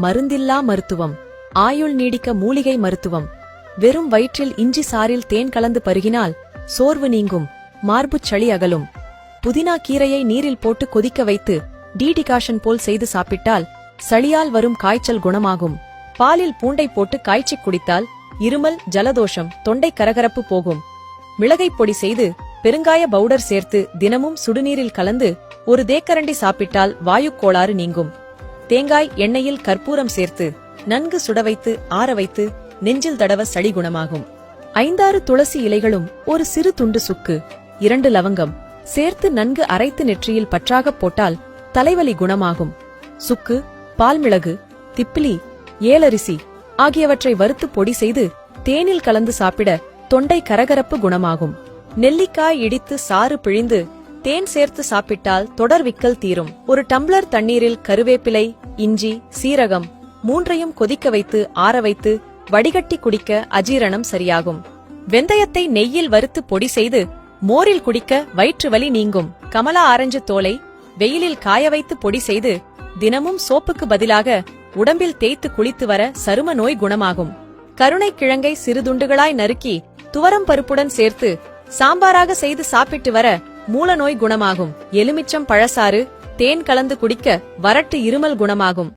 மருந்தில்லா மருத்துவம். ஆயுள் நீடிக்க மூலிகை மருத்துவம். வெறும் வயிற்றில் இஞ்சி சாறில் தேன் கலந்து பருகினால் சோர்வு நீங்கும். மார்புச் சளி அகலும். புதினா கீரையை நீரில் போட்டு கொதிக்க வைத்து டீடிகாஷன் போல் செய்து சாப்பிட்டால் சளியால் வரும் காய்ச்சல் குணமாகும். பாலில் பூண்டை போட்டு காய்ச்சி குடித்தால் இருமல் ஜலதோஷம் தொண்டை கரகரப்பு போகும். மிளகை பொடி செய்து பெருங்காய பவுடர் சேர்த்து தினமும் சுடுநீரில் கலந்து ஒரு தேக்கரண்டி சாப்பிட்டால் வாயுக் கோளாறு நீங்கும். தேங்காய் எண்ணெயில் கற்பூரம் சேர்த்து நன்கு சுட வைத்து ஆற வைத்து நெஞ்சில் தடவ சளி குணமாகும். ஐந்தாறு துளசி இலைகளும் ஒரு சிறு துண்டு சுக்கு இரண்டு லவங்கம் சேர்த்து நன்கு அரைத்து நெற்றியில் பற்றாகப் போட்டால் தலைவலி குணமாகும். சுக்கு பால்மிளகு திப்பிலி ஏலரிசி ஆகியவற்றை வறுத்து பொடி செய்து தேனில் கலந்து சாப்பிட தொண்டை கரகரப்பு குணமாகும். நெல்லிக்காய் இடித்து சாறு பிழிந்து தேன் சேர்த்து சாப்பிட்டால் தொடர்விக்கல் தீரும். ஒரு டம்ளர் தண்ணீரில் கருவேப்பிலை இஞ்சி சீரகம் மூன்றையும் கொதிக்க வைத்து ஆற வைத்து வடிகட்டி குடிக்க அஜீரணம் சரியாகும். வெந்தயத்தை நெய்யில் வறுத்து பொடி செய்து மோரில் குடிக்க வயிற்று வலி நீங்கும். கமலா ஆரஞ்சு தோலை வெயிலில் காய வைத்து பொடி செய்து தினமும் சோப்புக்கு பதிலாக உடம்பில் தேய்த்து குளித்து வர சரும நோய் குணமாகும். கருணை கிழங்கை சிறுதுண்டுகளாய் நறுக்கி துவரம் பருப்புடன் சேர்த்து சாம்பாராக செய்து சாப்பிட்டு வர மூல நோய் குணமாகும். எலுமிச்சம் பழசாறு தேன் கலந்து குடிக்க வறட்டு இருமல் குணமாகும்.